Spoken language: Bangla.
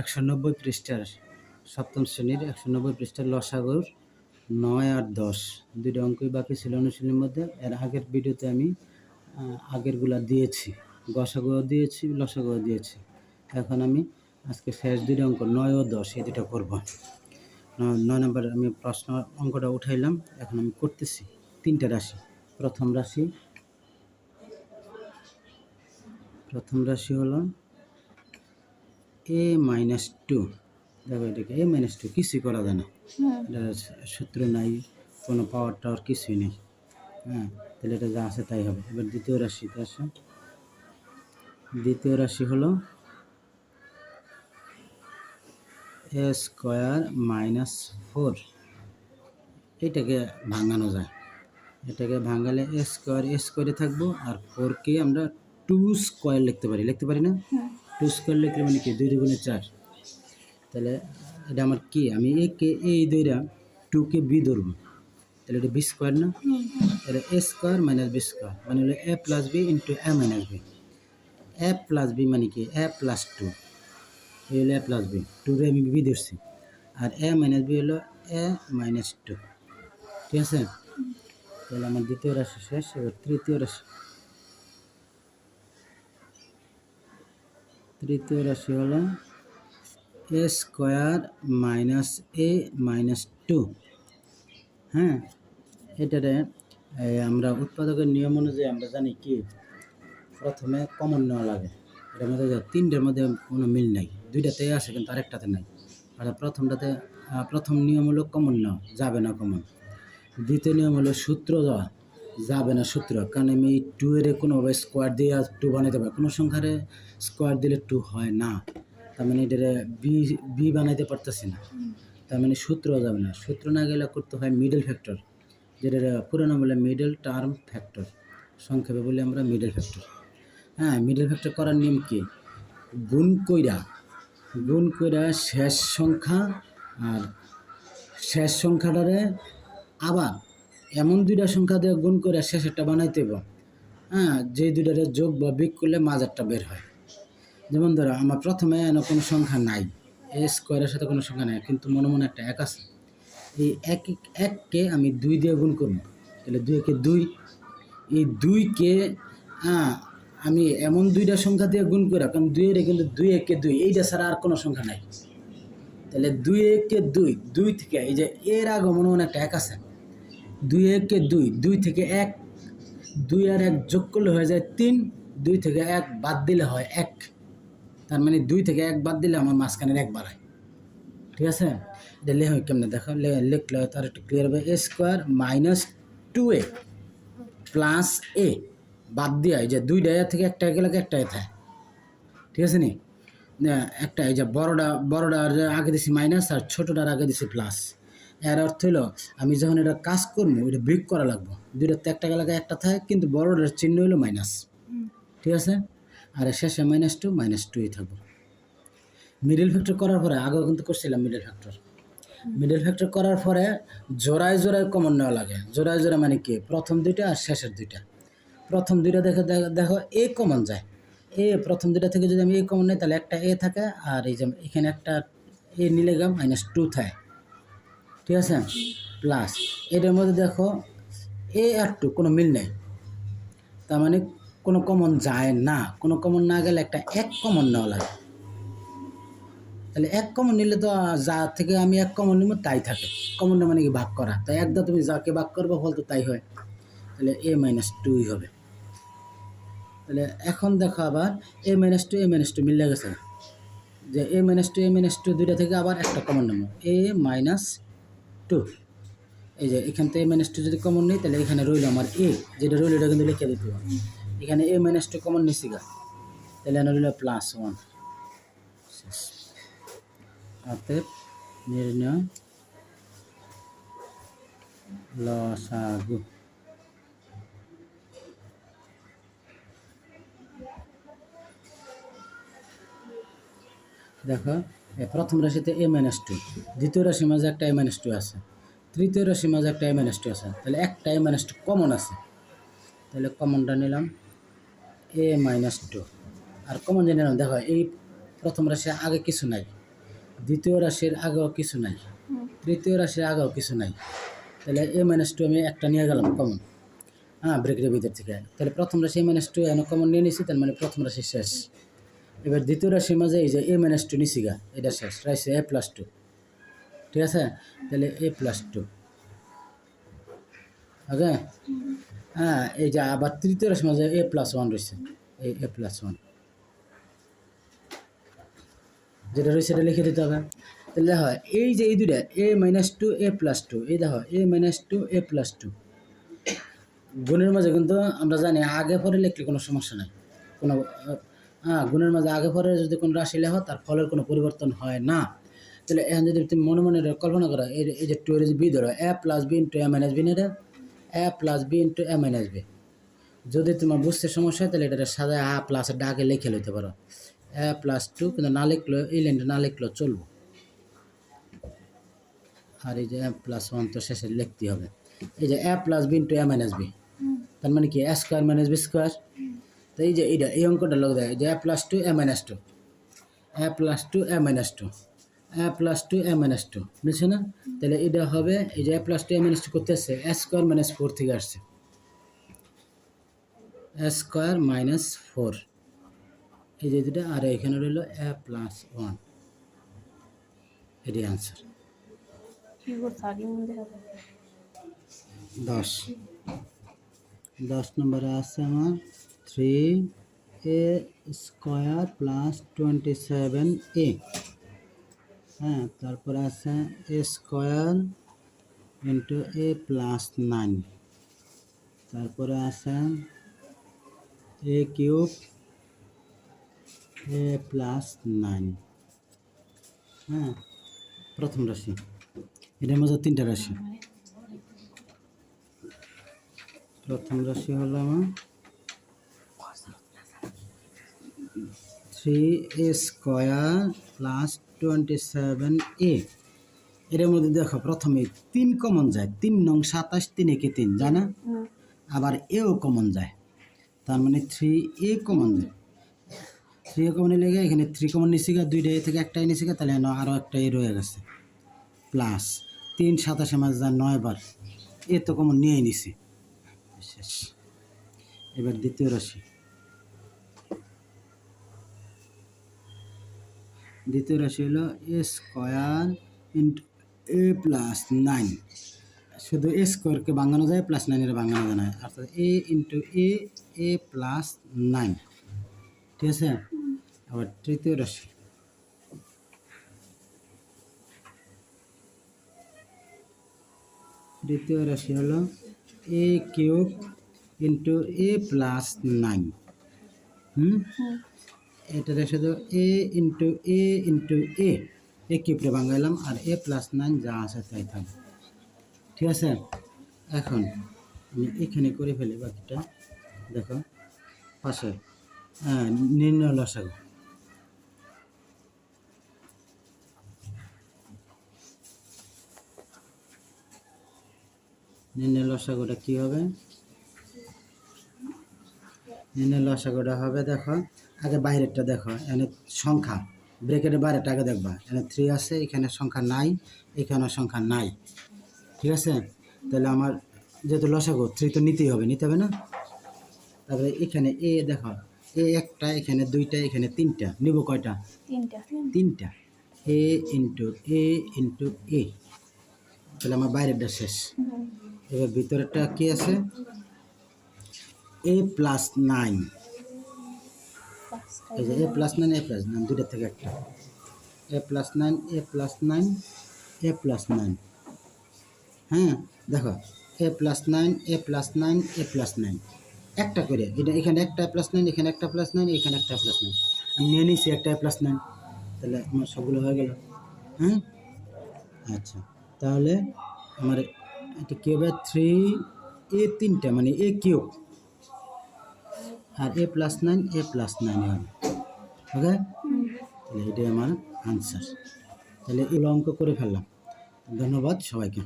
একশো নব্বই পৃষ্ঠার সপ্তম শ্রেণির একশো নব্বই পৃষ্ঠার লসাগুর নয় আর দশ। দুইটা অঙ্কই বাকি ছিল অনুশীলনের মধ্যে। এর আগের ভিডিওতে আমি আগেরগুলা দিয়েছি। গসাগুও দিয়েছি, লসাগুও দিয়েছি। এখন আমি আজকে শেষ দুইটা অঙ্ক, নয় ও দশ, এই দুটো করব। নয় নম্বর আমি প্রশ্ন, অঙ্কটা উঠাইলাম। এখন আমি করতেছি। তিনটা রাশি। প্রথম রাশি প্রথম রাশি হলো এ মাইনাস টু দেখো এটাকে এ মাইনাস টু কিছুই করা যায় না। এটা সূত্র নাই কোনো পাওয়ার টাওয়ার কিছুই নেই। হ্যাঁ তাহলে এটা যা আছে তাই হবে। এবার দ্বিতীয় রাশিতে আসো। দ্বিতীয় রাশি হলো এ স্কোয়ার মাইনাস ফোর এটাকে ভাঙানো যায়। এটাকে ভাঙালে এ স্কোয়ার এ স্কোয়ারে থাকব আর ফোরকে আমরা টু স্কোয়ার লিখতে পারি। লিখতে পারি না? টু স্কোয়ার লিখলে মানে কি? দুই দুগুণে চার। তাহলে এটা আমার কি? আমি এ কে এই দুইটা টুকে বি ধরবো। তাহলে এটা বি স্কোয়ার না? তাহলে A square minus B square মানে হলো A plus B into A minus B A plus B মানে কি? এ প্লাস টু এই হলো এ প্লাস বি টুরে আমি বি ধরছি। আর এ মাইনাস বি হলো এ মাইনাস টু ঠিক আছে? তাহলে আমার দ্বিতীয় রাশি শেষ, এবার তৃতীয় রাশি। তৃতীয় রাশি হলো A square minus A minus two হ্যাঁ এটারে আমরা উৎপাদকের নিয়ম অনুযায়ী আমরা জানি কি, প্রথমে কমন নেওয়া লাগে। এটার মধ্যে তিনটের মধ্যে কোনো মিল নাই। দুইটাতে আছে কিন্তু আরেকটাতে নাই। আর প্রথমটাতে প্রথম নিয়ম হলো কমন নেওয়া, যাবে না কমন দ্বিতীয় নিয়ম হলো সূত্র দেওয়া। যাবে না সূত্র। কারণ আমি টু এর কোনোভাবে স্কোয়ার দিয়ে টু বানাইতে পারি কোনো সংখ্যারে স্কোয়ার দিলে টু হয় না। তার মানে এটারে বি বি বানাইতে পারতেছি না। তার মানে সূত্র যাবে না। সূত্র না গেলে করতে হয় মিডল ফ্যাক্টর যেটা পুরোনো বলে মিডল টার্ম ফ্যাক্টর সংক্ষেপে বলি আমরা মিডল ফ্যাক্টর হ্যাঁ মিডল ফ্যাক্টর করার নিয়ম কি? গুণ কইরা গুণ কইরা শেষ সংখ্যা আর শেষ সংখ্যাটারে আবার এমন দুইটা সংখ্যা দিয়ে গুণ করে শেষেরটা বানাইতে হবে হ্যাঁ যে দুইটারে যোগ বা বিক করলে মাজারটা বের হয়। যেমন ধরো, আমার প্রথমে এনে কোনো সংখ্যা নাই, এ স্কোয়ারের সাথে কোনো সংখ্যা নাই, কিন্তু মনে মনে একটা এক আছে। এই এক এককে আমি দুই দিয়ে গুণ করব। তাহলে দুই একে দুই। এই দুইকে হ্যাঁ আমি এমন দুইটা সংখ্যা দিয়ে গুণ করা, কারণ দুইয়ের কিন্তু দুই একে দুই, এইটা ছাড়া আর কোনো সংখ্যা নাই। তাহলে দুই একে দুই দুই থেকে, এই যে এর আগে মনে মনে একটা এক আছে। দুই একে দুই দুই থেকে এক, দুই আর এক যোগ করলে হয়ে যায় তিন, দুই থেকে এক বাদ দিলে হয় এক। তার মানে দুই থেকে এক বাদ দিলে আমার মাঝখানের এক বাড়ায়। ঠিক আছে? এটা লেহ কেমনে দেখো? লিখলে তার একটু ক্লিয়ার হবে। A square minus two A plus A বাদ দিয়া যে দুই এ থেকে একটা গেলে একটা থাকে? ঠিক আছে নি? একটা এই যে বড়টা, বড়টার আগে দিছি মাইনাস আর ছোটোটার আগে দিছি প্লাস এর অর্থ হলো আমি যখন এটা কাজ করব এটা ব্রিক করা লাগবো। দুইটার তো একটা গেলে একটা থাকে কিন্তু বড়টার চিহ্ন হলো মাইনাস ঠিক আছে? আর শেষে মাইনাস টু মাইনাস টুই থাকব। মিডল ফ্যাক্টর করার পরে আগেও কিন্তু করছিলাম মিডল ফ্যাক্টর মিডল ফ্যাক্টর করার পরে জোড়ায় জোড়ায় কমন নেওয়া লাগে। জোড়ায় জোড়ায় মানে কি? প্রথম দুইটা আর শেষের দুইটা। প্রথম দুইটা দেখে দেখো- দেখো এ কমন যায়। এ প্রথম দুইটা থেকে যদি আমি এ কমন নেই তাহলে একটা এ থাকে আর এই যে এখানে একটা এ নিলে গা মাইনাস টু থাকে। ঠিক আছে? প্লাস এটার মধ্যে দেখো, এ আর টু কোনো মিল নেই। তার মানে কোনো কমন যায় না। কোনো কমন না গেলে একটা এক কমন নেওয়া লাগে। তাহলে এক কমন নিলে তো যা থেকে আমি এক কমন নিব, তাই থাকে। কমন মানে কি ভাগ করা? তাই একদম তুমি যাকে ভাগ করব ফল তো তাই হয়। তাহলে এ মাইনাস টুই হবে। তাহলে এখন দেখো আবার, A minus two A minus two মিলে গেছে। যে A minus two A minus two দুইটা থেকে আবার একটা কমন নেব। A minus two. এই যে এখান থেকে মাইনাস টু যদি কমন নিই, তাহলে এখানে রইল আমার এ যেটা রইল এটা কিন্তু লিখে দিতে হবে। এখানে এ মাইনাস টু কমন নিছি গা। তাহলে এখানে রইল প্লাস ওয়ান অতএব নির্ণয়। লসাগু দেখো প্রথম রাশিতে এ মাইনাস টু দ্বিতীয় রাশির মাঝে একটা এ মাইনাস টু আছে, তৃতীয় রাশির মাঝে একটা এ মাইনাস টু আছে, তাহলে একটা এ মাইনাস টু কমন আছে। তাহলে কমনটা নিলাম, এ মাইনাস টু আর কমন যে নিলাম, দেখো এই প্রথম রাশির আগে কিছু নাই, দ্বিতীয় রাশির আগেও কিছু নাই, তৃতীয় রাশির আগেও কিছু নাই। তাহলে এ মাইনাস টু আমি একটা নিয়ে গেলাম কমন হ্যাঁ ব্রেকের ভিতর থেকে। তাহলে প্রথম রাশি এ মাইনাস টু এনে কমন নিয়ে নিছি, তার মানে প্রথম রাশি শেষ। এবার দ্বিতীয় রাশির মাঝে এই যে এ মাইনাস টু নিছি গা, এটা শেষ রাশি এ প্লাস টু ঠিক আছে? তাহলে এ প্লাস টু ওকে? হ্যাঁ এই যে আবার তৃতীয় রাশির মাঝে এ প্লাস ওয়ান রয়েছে, এই এ প্লাস ওয়ান যেটা রয়েছে সেটা লিখে দিতে হবে। তাহলে দেখো, এই যে এই দুটা A minus two A plus two এই দেখো A minus two A plus two গুণের মাঝে কিন্তু আমরা জানি আগে পরে লিখলে কোনো সমস্যা নাই, কোনো হ্যাঁ গুণের মাঝে আগে পরে যদি কোনো রাশি লেখো তার ফলের কোনো পরিবর্তন হয় না। তাহলে এখন যদি তুমি মনে মনে কল্পনা করো এই এই যে টু এর বি ধরো A plus B into A minus B নেটা A plus B into A minus B যদি তোমার বুঝতে সমস্যা হয় তাহলে এটা সাদা আ প্লাসের ডাকে লিখে লইতে পারো। এ প্লাস টু কিন্তু না লিখলেও এই লাইনটা না লিখলেও চলবো। আর এই যে এ প্লাস ওয়ান তো শেষে লিখতে হবে। এই যে A plus B into A minus B তার মানে কি A square minus B square তো এই যে এইটা এই অঙ্কটা লোক দেয়, যে A plus two A minus two A plus two A minus two A plus two A minus two বুঝছ না? তাহলে এটা হবে, এই যে A plus two A minus two করতে আসছে এ স্কোয়ার মাইনাস ফোর থেকে আসছে। এ স্কোয়ার মাইনাস ফোর এই যে দুটা আর এখানে রইল এ প্লাস ওয়ান এটাই আনসার দশ। দশ নম্বরে আছে আমার three A square plus twenty seven A হ্যাঁ তারপরে আছে A square into A plus nine তারপরে আছে A cube A plus nine হ্যাঁ প্রথম রাশি। এটার মধ্যে তিনটা রাশি। প্রথম রাশি হলো আমার three A square plus twenty seven A এর মধ্যে দেখো প্রথমে তিন কমন যায় তিন নং সাতাশ তিন একে তিন জায় না? আবার এও কমন যায়। তার মানে থ্রি এ কমন যায়। থ্রি এ কমন লেগে এখানে থ্রি কমন গা দুইটা এ থেকে একটাই নিছি গা তাহলে আরও একটা এ রয়ে গেছে। প্লাস তিন সাতাশে মাঝে যায় নয় বার। এ তো কমন নিয়েই নিছি। শেষ। এবার দ্বিতীয় রাশি। দ্বিতীয় রাশি হলো A square into A plus nine শুধু এ স্কোয়ারকে ভাঙানো যায় প্লাস নাইনের ভাঙানো যায় না। অর্থাৎ A into A A plus nine ঠিক আছে? আবার তৃতীয় রাশি। দ্বিতীয় রাশি হলো A cube into A plus nine হুম। এটাতে শুধু A into A into A A কিউবটা বাঙাইলাম আর এ প্লাস নাইন যা আছে তাই থাকবে ঠিক আছে? এখন আমি এখানে করে ফেলি বাকিটা। দেখো, পাশে হ্যাঁ নির্ণয় লসাগু। নির্ণয় লসাগুটা কী হবে? নির্ণয় লসাগুটা হবে দেখো। আগে বাইরেরটা দেখো এখানে সংখ্যা। ব্রেকেটের বাইরেটা আগে দেখবা। এখানে থ্রি আছে এখানে সংখ্যা নাই এখানে সংখ্যা নাই। ঠিক আছে? তাহলে আমার যেহেতু লসাগু থ্রি তো নিতেই হবে নিতে হবে না? তারপরে এখানে এ দেখো এ একটা এখানে দুইটা এখানে তিনটা। নিব কয়টা? তিনটা। তিনটা। এ ইন্টু এ ইন্টু এ তাহলে আমার বাইরেরটা শেষ। এবার ভিতরেরটা কি আছে? এ প্লাস নাইন এই যে A plus nine A plus nine দুইটার থেকে একটা A plus nine A plus nine A plus nine হ্যাঁ দেখো A plus nine A plus nine A plus nine একটা করে এটা এখানে একটা প্লাস নাইন এখানে একটা প্লাস নাইন এখানে একটা প্লাস নাইন আমি নিয়ে নিয়েছি একটা প্লাস নাইন তাহলে আমার সবগুলো হয়ে গেল হ্যাঁ আচ্ছা তাহলে আমার এটা কি হবে থ্রি এ তিনটা মানে A cube R A plus nine A plus nine হবে। ওকে তাহলে এটাই আমার আনসার তাহলে এগুলো অঙ্ক করে ফেললাম। ধন্যবাদ সবাইকে।